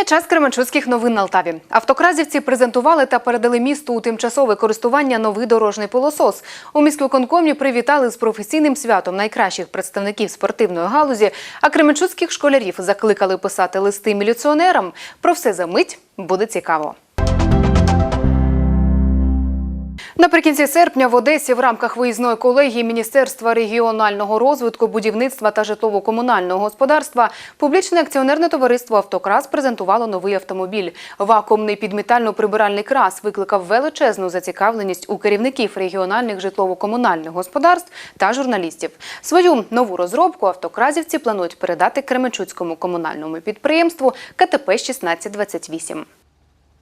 Остання час Кременчуцьких новин на Алтаві. Автокразівці презентували та передали місту у тимчасове користування новий дорожний полосос. У міськвиконкомі привітали з професійним святом найкращих представників спортивної галузі, а кременчуцьких школярів закликали писати листи міліціонерам. Про все за мить буде цікаво. Наприкінці серпня в Одесі в рамках виїзної колегії Міністерства регіонального розвитку, будівництва та житлово-комунального господарства публічне акціонерне товариство «Автокрас» презентувало новий автомобіль. Вакуумний підмітально-прибиральний крас викликав величезну зацікавленість у керівників регіональних житлово-комунальних господарств та журналістів. Свою нову розробку автокразівці планують передати Кременчуцькому комунальному підприємству КТП 1628.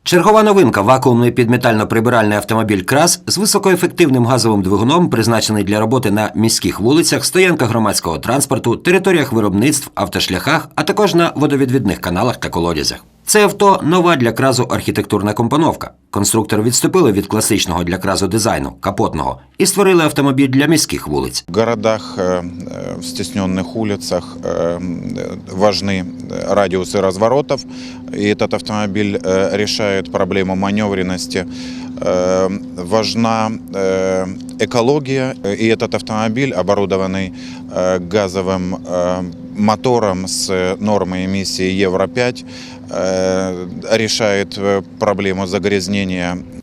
Чергова новинка вакуумний підметально-прибиральний автомобіль Крас з високоефективним газовим двигуном, призначений для роботи на міських вулицях, стоянках громадського транспорту, територіях виробництв, автошляхах, а також на водовідвідних каналах та колодязях. Це авто нова для кразу архітектурна компоновка. Конструктори відступили від класичного для кразу дизайну капотного і створили автомобіль для міських вулиць. В городах, э, э, в стесненных улицах э, м, важны э, радиусы разворотов, и этот автомобиль э, решает проблему маневренности. Э, Важна э, экология, э, и этот автомобиль, оборудованный э, газовым э, мотором с нормой эмиссии Евро-5, э, решает э, проблему загрязнения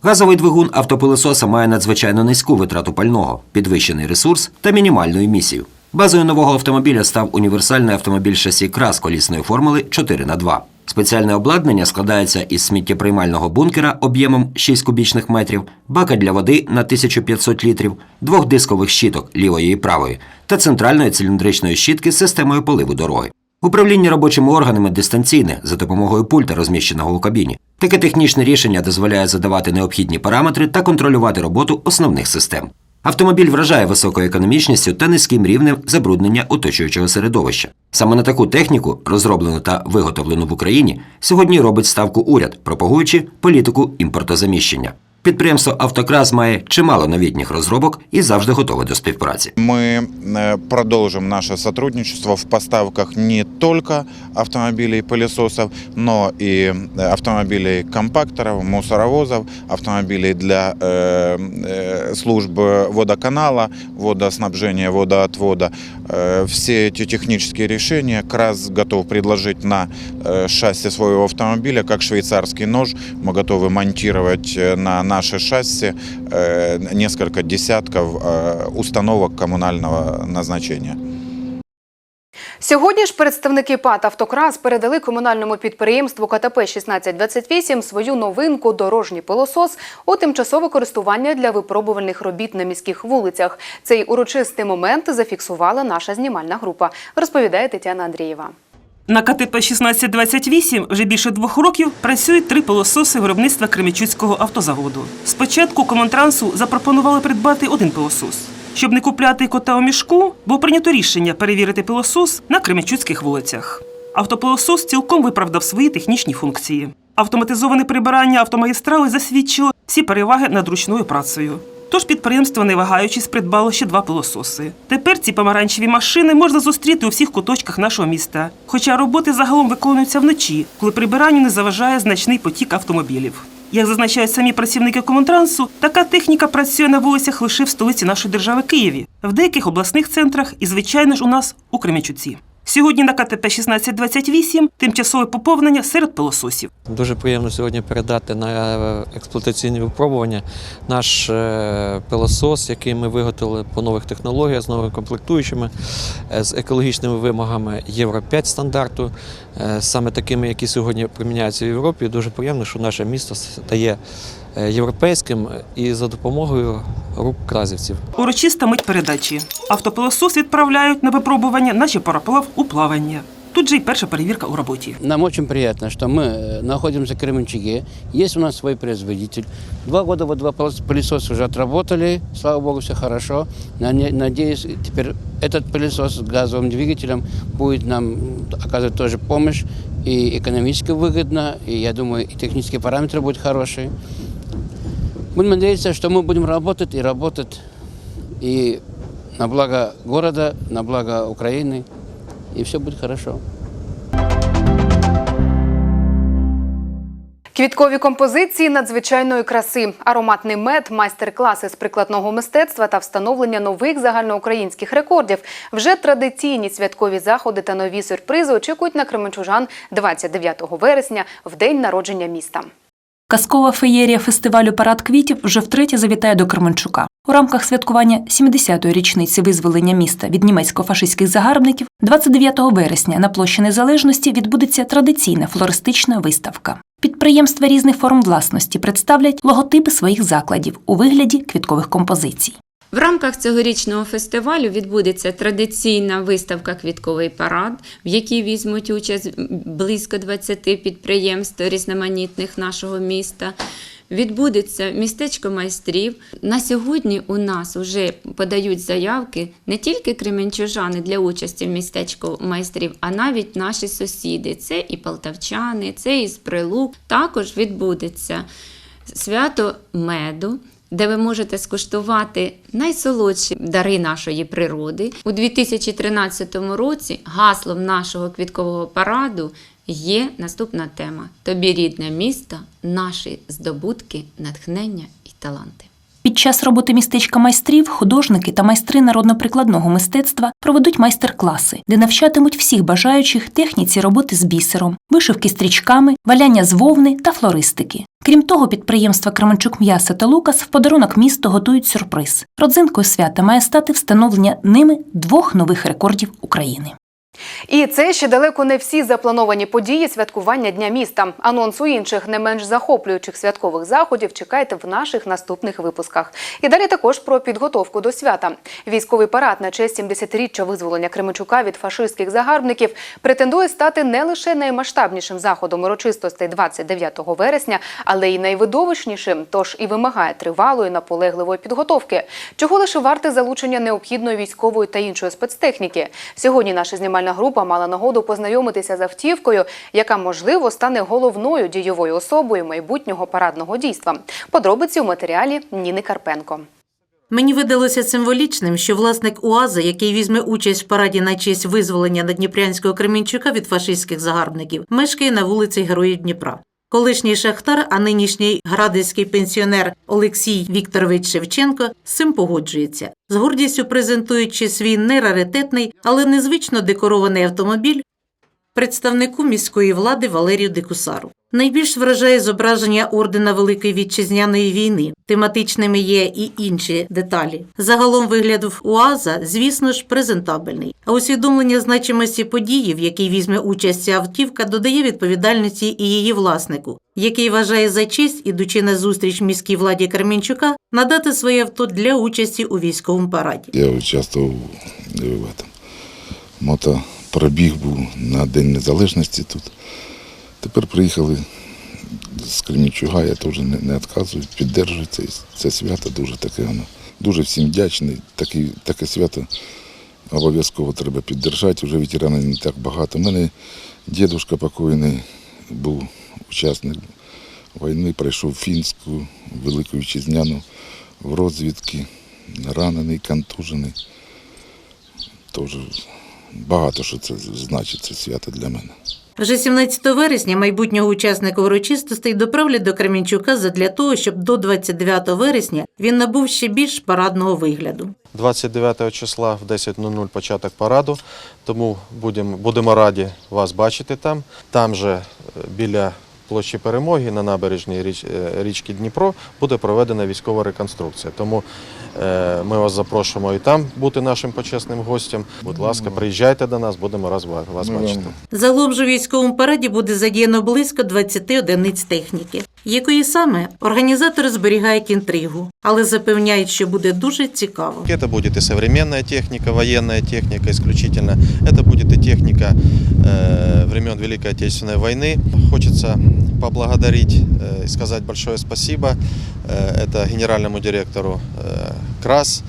Газовий двигун автопилососа має надзвичайно низьку витрату пального, підвищений ресурс та мінімальну емісію. Базою нового автомобіля став універсальний автомобіль шасі крас колісної формули 4х2. Спеціальне обладнання складається із сміттєприймального бункера об'ємом 6 кубічних метрів, бака для води на 1500 літрів, двох дискових щіток лівої і правої та центральної циліндричної щітки з системою поливу дороги. Управління робочими органами дистанційне за допомогою пульта, розміщеного у кабіні. Таке технічне рішення дозволяє задавати необхідні параметри та контролювати роботу основних систем. Автомобіль вражає високою економічністю та низьким рівнем забруднення оточуючого середовища. Саме на таку техніку, розроблену та виготовлену в Україні, сьогодні робить ставку уряд, пропагуючи політику імпортозаміщення. Підприємство Автокрас має чимало новітніх розробок і завжди готове до співпраці. Мы э, продолжим наше сотрудничество в поставках не только автомобилей пылесосов, но и э, автомобилей компакторов, мусоровозов, автомобилей для э, э, служб водоканала, водоснабжения, водоотвода. Э, Все эти технические решения КРАС готов предложить на э, шасси своего автомобиля, как швейцарский нож. Мы готовы монтировать э, на наше шасси э, несколько десятков э, установок коммунального назначения. Сьогодні ж представники ПАТ «Автокрас» передали комунальному підприємству КТП 1628 свою новинку дорожній пилосос у тимчасове користування для випробувальних робіт на міських вулицях. Цей урочистий момент зафіксувала наша знімальна група, розповідає Тетяна Андрієва. На КТП 1628 вже більше двох років працюють три пилососи виробництва Кремічуцького автозаводу. Спочатку Комунтрансу запропонували придбати один пилосос. Щоб не купляти кота у мішку, було прийнято рішення перевірити пилосос на кремічуцьких вулицях. Автопилосос цілком виправдав свої технічні функції. Автоматизоване прибирання автомагістрали засвідчило всі переваги над ручною працею. Тож підприємство, не вагаючись, придбало ще два пилососи. Тепер ці помаранчеві машини можна зустріти у всіх куточках нашого міста. Хоча роботи загалом виконуються вночі, коли прибиранню не заважає значний потік автомобілів. Як зазначають самі працівники Комунтрансу, така техніка працює на вулицях лише в столиці нашої держави Києві, в деяких обласних центрах і, звичайно ж, у нас у Кременчуці. Сьогодні на КТП 1628 тимчасове поповнення серед пилососів. Дуже приємно сьогодні передати на е, експлуатаційні випробування наш е, пилосос, який ми виготовили по нових технологіях з новими комплектуючими, е, з екологічними вимогами Євро 5 стандарту, саме такими, які сьогодні приміняються в Європі. Дуже приємно, що наше місто стає європейським і за допомогою рук кразівців. Урочиста мить передачі. Автопилосос відправляють на випробування, наче пароплав у плавання. Тут же й перша перевірка у роботі. Нам очень приятно, что мы э, находимся в Кременчуге. Есть у нас свой производитель. Два года вот два пылес- пылесоса уже отработали. Слава богу, все хорошо. Нане- Надеюсь, теперь этот пылесос с газовым двигателем будет нам м, оказывать тоже помощь. И экономически выгодно, и я думаю, и технические параметры будут хорошие. Будем надеяться, что мы будем работать и работать и на благо города, на благо Украины, и все будет хорошо. Квіткові композиції надзвичайної краси, ароматний мед, майстер-класи з прикладного мистецтва та встановлення нових загальноукраїнських рекордів. Вже традиційні святкові заходи та нові сюрпризи очікують на кременчужан 29 вересня в день народження міста. Казкова феєрія фестивалю Парад квітів вже втретє завітає до Кременчука. У рамках святкування 70-ї річниці визволення міста від німецько-фашистських загарбників 29 вересня на площі Незалежності відбудеться традиційна флористична виставка. Підприємства різних форм власності представлять логотипи своїх закладів у вигляді квіткових композицій. В рамках цьогорічного фестивалю відбудеться традиційна виставка Квітковий парад, в якій візьмуть участь близько 20 підприємств різноманітних нашого міста. Відбудеться містечко майстрів. На сьогодні у нас вже подають заявки не тільки кременчужани для участі в містечку майстрів, а навіть наші сусіди. Це і полтавчани, це і з Прилук. Також відбудеться свято меду. Де ви можете скуштувати найсолодші дари нашої природи у 2013 році гаслом нашого квіткового параду є наступна тема: Тобі рідне місто, наші здобутки, натхнення і таланти. Під час роботи містечка майстрів художники та майстри народно-прикладного мистецтва проведуть майстер-класи, де навчатимуть всіх бажаючих техніці роботи з бісером, вишивки стрічками, валяння з вовни та флористики. Крім того, підприємства Кременчук М'ясо та Лукас в подарунок місту готують сюрприз. Родзинкою свята має стати встановлення ними двох нових рекордів України. І це ще далеко не всі заплановані події святкування Дня міста. Анонсу інших не менш захоплюючих святкових заходів чекайте в наших наступних випусках. І далі також про підготовку до свята. Військовий парад на честь 70-річчя визволення Кременчука від фашистських загарбників претендує стати не лише наймасштабнішим заходом урочистостей 29 вересня, але й найвидовищнішим, тож і вимагає тривалої наполегливої підготовки. Чого лише варте залучення необхідної військової та іншої спецтехніки. Сьогодні наша знімальна група мала нагоду познайомитися з автівкою, яка можливо стане головною дієвою особою майбутнього парадного дійства. Подробиці у матеріалі Ніни Карпенко. Мені видалося символічним, що власник УАЗа, який візьме участь в параді на честь визволення Надніпрянського Кремінчука від фашистських загарбників, мешкає на вулиці Героїв Дніпра. Колишній шахтар, а нинішній градицький пенсіонер Олексій Вікторович Шевченко з цим погоджується. З гордістю презентуючи свій не раритетний, але незвично декорований автомобіль представнику міської влади Валерію Декусару. Найбільш вражає зображення ордена Великої вітчизняної війни. Тематичними є і інші деталі. Загалом вигляд УАЗа, звісно ж, презентабельний. А усвідомлення значимості події, в якій візьме участь автівка, додає відповідальності і її власнику, який вважає за честь, ідучи на зустріч міській владі Карменчука, надати своє авто для участі у військовому параді. Я участвував е, в этом. Мотопробіг був на День Незалежності тут. Тепер приїхали з Кремінчуга, я теж не, не відказую, підтримую це, це свято, дуже таке воно. Дуже всім вдячний. Такі, таке свято обов'язково треба підтримати. Вже ветеранів не так багато. У мене дідусь покойний був учасник війни, пройшов фінську, велику вітчизняну в розвідки, ранений, контужений. Тож багато що це значить, це свято для мене. Вже 17 вересня майбутнього учасника урочистостей доправлять до Кремінчука задля того, щоб до 29 вересня він набув ще більш парадного вигляду. 29 числа в 10.00 початок параду, тому будемо, будемо раді вас бачити там. Там же е, біля площі Перемоги на набережній річ, е, річки Дніпро буде проведена військова реконструкція. Тому е, ми вас запрошуємо і там бути нашим почесним гостем. Будь ласка, приїжджайте до нас, будемо раз ва- вас Ми бачити. Загалом же військовому параді буде задіяно близько 20 одиниць техніки, якої саме організатори зберігають інтригу, але запевняють, що буде дуже цікаво. Это будет и современная техника, военная техника исключительно. Это будет и техника э, времен Великой Отечественной войны. Хочется поблагодарить э, и сказать большое спасибо э, это генеральному директору э, КРАС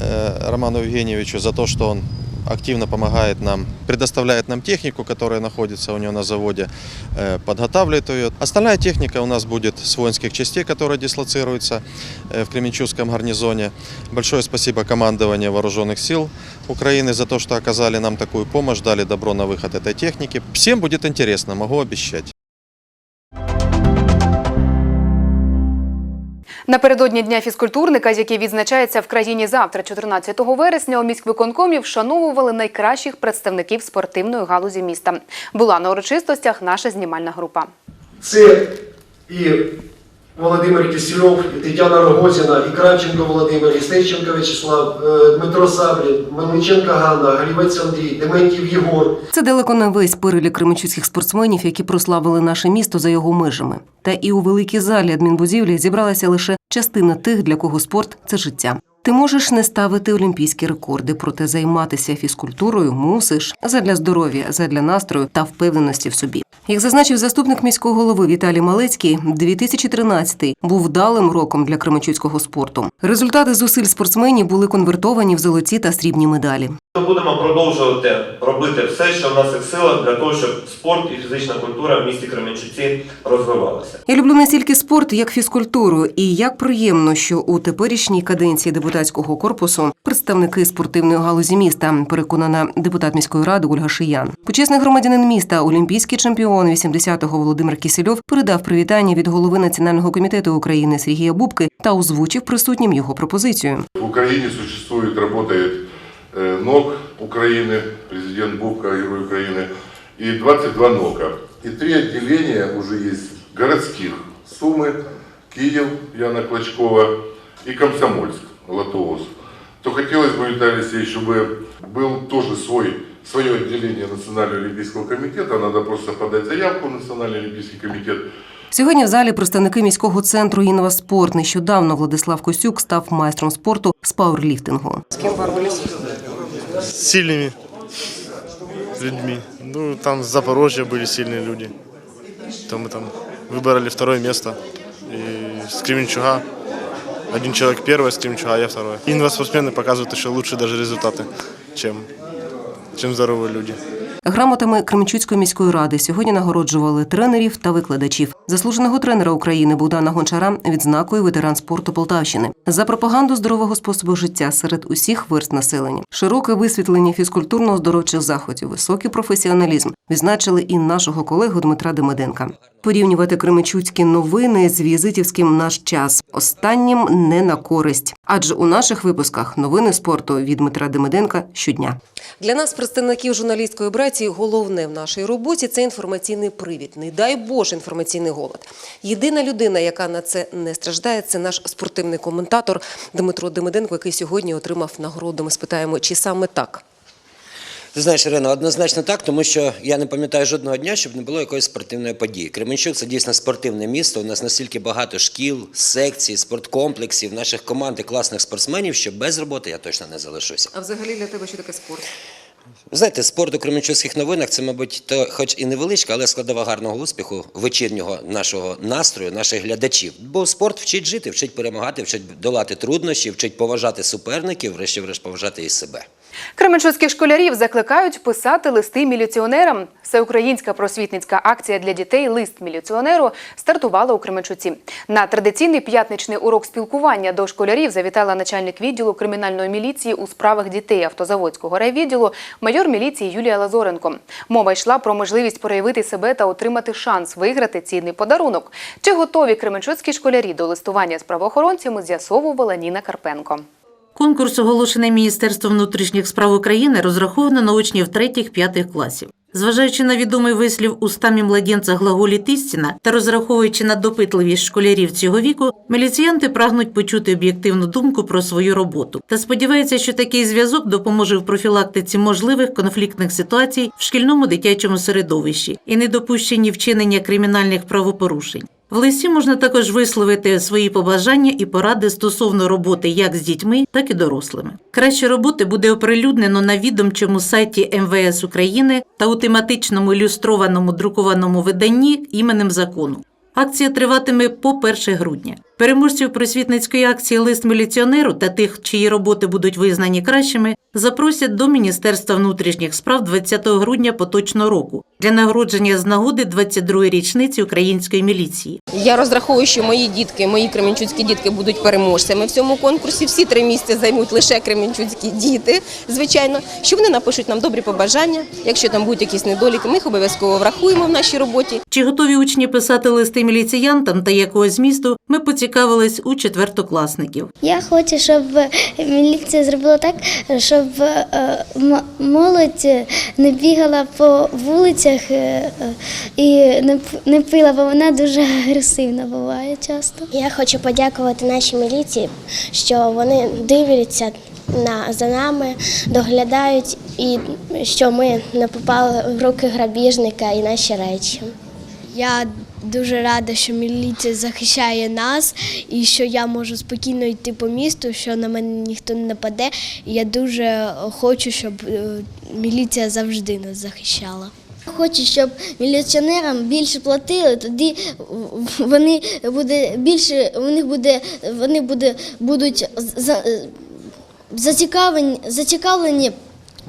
э, Роману Евгеньевичу за то, что он активно помогает нам, предоставляет нам технику, которая находится у него на заводе, э, подготавливает ее. Остальная техника у нас будет с воинских частей, которая дислоцируется э, в Кременчугском гарнизоне. Большое спасибо командованию Вооруженных сил Украины за то, что оказали нам такую помощь, дали добро на выход этой техники. Всем будет интересно, могу обещать. Напередодні дня фізкультурника, який відзначається в країні завтра, 14 вересня, у міськвиконкомі вшановували найкращих представників спортивної галузі міста. Була на урочистостях наша знімальна група. Це і Володимир Кисельов, і Тетяна Рогозіна, і Кранченко Володимир, і Стеченко Вячеслав, е, Дмитро Саблін, Мельниченко Ганна, Галівець Андрій, Дементів Єгор, Це далеко не весь перелік кременчуцьких спортсменів, які прославили наше місто за його межами. Та і у великій залі адмінбудівлі зібралася лише частина тих, для кого спорт це життя. Ти можеш не ставити олімпійські рекорди, проте займатися фізкультурою мусиш задля здоров'я, задля настрою та впевненості в собі. Як зазначив заступник міського голови Віталій Малецький, 2013 був вдалим роком для кременчуцького спорту. Результати зусиль спортсменів були конвертовані в золоті та срібні медалі. Ми будемо продовжувати робити все, що в наших силах для того, щоб спорт і фізична культура в місті Кременчуці розвивалися. Я люблю не стільки спорт, як фізкультуру, і як приємно, що у теперішній каденції депутатського корпусу представники спортивної галузі міста, переконана депутат міської ради Ольга Шиян. Почесний громадянин міста, олімпійський чемпіон 80-го Володимир Кісельов передав привітання від голови національного комітету України Сергія Бубки та озвучив присутнім його пропозицію. В Украине существует, работает э, НОК Украины, президент Бубка, Герой Украины, и 22 НОКа. И три отделения уже есть городских. Сумы, Киев, Яна Клочкова и Комсомольск, Латоус. То хотелось бы, Виталий Алексеевич, чтобы был тоже свой, свое отделение Национального олимпийского комитета. Надо просто подать заявку в Национальный олимпийский комитет. Сьогодні в залі представники міського центру «Інноваспорт». Нещодавно Владислав Косюк став майстром спорту з пауерліфтингу. С сильными людьми. Ну, там с Запорожья были сильные люди. То мы там выбрали второе место. И с Кременчуга. Один человек первое, с Кременчуга, а я второе. Инваспортсмены показывают еще лучше даже результаты, чем, чем здоровые люди. Грамотами Кременчуцької міської ради сьогодні нагороджували тренерів та викладачів. Заслуженого тренера України Богдана Гончара відзнакою ветеран спорту Полтавщини за пропаганду здорового способу життя серед усіх верст населення. Широке висвітлення фізкультурно-оздоровчих заходів, високий професіоналізм відзначили і нашого колегу Дмитра Демиденка. Порівнювати кременчуцькі новини з візитівським наш час останнім не на користь, адже у наших випусках новини спорту від Дмитра Демиденка щодня. Для нас, представників журналістської братії, головне в нашій роботі це інформаційний привід. Не дай Боже, інформаційний голод. Єдина людина, яка на це не страждає, це наш спортивний коментатор Дмитро Демиденко, який сьогодні отримав нагороду. Ми спитаємо, чи саме так. Ти знаєш, Ірина, однозначно так, тому що я не пам'ятаю жодного дня, щоб не було якоїсь спортивної події. Кременчук це дійсно спортивне місто. У нас настільки багато шкіл, секцій, спорткомплексів, наших команд і класних спортсменів, що без роботи я точно не залишуся. А взагалі для тебе що таке спорт? Знаєте, спорт у кременчуцьких новинах це, мабуть, то, хоч і невеличка, але складова гарного успіху вечірнього нашого настрою, наших глядачів. Бо спорт вчить жити, вчить перемагати, вчить долати труднощі, вчить поважати суперників, врешті-решт поважати і себе. Кременчуцьких школярів закликають писати листи міліціонерам. Всеукраїнська просвітницька акція для дітей Лист міліціонеру стартувала у Кременчуці. На традиційний п'ятничний урок спілкування до школярів завітала начальник відділу кримінальної міліції у справах дітей автозаводського райвідділу майор міліції Юлія Лазоренко. Мова йшла про можливість проявити себе та отримати шанс виграти цінний подарунок. Чи готові кременчуцькі школярі до листування з правоохоронцями, з'ясовувала Ніна Карпенко. Конкурс, оголошений Міністерством внутрішніх справ України, розраховано на учнів третіх-п'ятих класів. Зважаючи на відомий вислів устами младенця глаголіт істина та розраховуючи на допитливість школярів цього віку, міліціянти прагнуть почути об'єктивну думку про свою роботу та сподіваються, що такий зв'язок допоможе в профілактиці можливих конфліктних ситуацій в шкільному дитячому середовищі і недопущенні вчинення кримінальних правопорушень. В листі можна також висловити свої побажання і поради стосовно роботи як з дітьми, так і дорослими. Краще роботи буде оприлюднено на відомчому сайті МВС України та у тематичному ілюстрованому друкованому виданні іменем закону. Акція триватиме по 1 грудня. Переможців просвітницької акції Лист міліціонеру та тих, чиї роботи будуть визнані кращими, запросять до Міністерства внутрішніх справ 20 грудня поточного року для нагородження з нагоди 22-ї річниці української міліції. Я розраховую, що мої дітки, мої кременчуцькі дітки будуть переможцями в цьому конкурсі. Всі три місця займуть лише кременчуцькі діти, звичайно, що вони напишуть нам добрі побажання. Якщо там будуть якісь недоліки, ми їх обов'язково врахуємо в нашій роботі. Чи готові учні писати листи міліціянтам та якого змісту Ми поцікавились у четвертокласників. Я хочу, щоб міліція зробила так, щоб е, молодь не бігала по вулицях е, е, і не, пила, бо вона дуже агресивна буває часто. Я хочу подякувати нашій міліції, що вони дивляться на, за нами, доглядають і що ми не попали в руки грабіжника і наші речі. Я дуже рада, що міліція захищає нас і що я можу спокійно йти по місту, що на мене ніхто не нападе. І я дуже хочу, щоб е, міліція завжди нас захищала. Хочу, щоб міліціонерам більше платили, тоді вони буде більше, них буде, вони буде, будуть за- зацікавлені, зацікавлені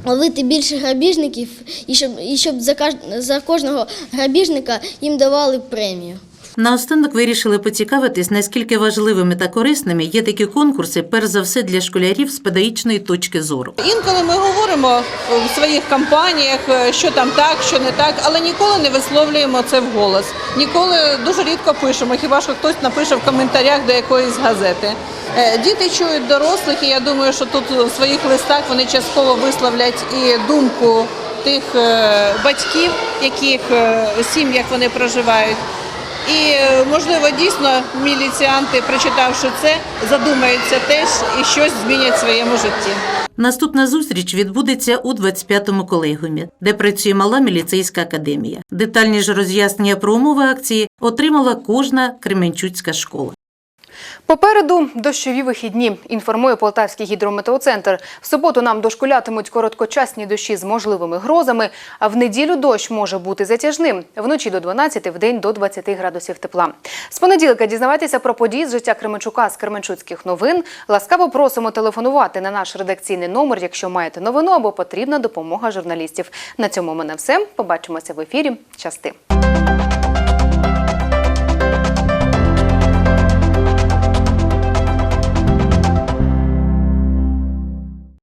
ловити більше грабіжників і щоб, і щоб за, за кожного грабіжника їм давали премію. Наостанок вирішили поцікавитись, наскільки важливими та корисними є такі конкурси, перш за все для школярів з педагогічної точки зору. Інколи ми говоримо в своїх кампаніях, е, що там так, що не так, але ніколи не висловлюємо це вголос. Ніколи дуже рідко пишемо. Хіба що хтось напише в коментарях до якоїсь газети. Е, Діти чують дорослих, і я думаю, що тут в своїх листах вони частково висловлять і думку тих е, батьків, яких сім'ях вони проживають. І е, можливо дійсно міліціанти, прочитавши це, задумаються теж і щось змінять в своєму житті. Наступна зустріч відбудеться у 25-му колегіумі, де працює мала міліцейська академія. Детальні ж роз'яснення про умови акції отримала кожна Кременчуцька школа. Попереду дощові вихідні, інформує Полтавський гідрометеоцентр. В суботу нам дошкулятимуть короткочасні дощі з можливими грозами, а в неділю дощ може бути затяжним. Вночі до 12, в день до 20 градусів тепла. З понеділка дізнавайтеся про події з життя Кременчука з Кременчуцьких новин. Ласкаво просимо телефонувати на наш редакційний номер, якщо маєте новину або потрібна допомога журналістів. На цьому мене все. Побачимося в ефірі. Щасти!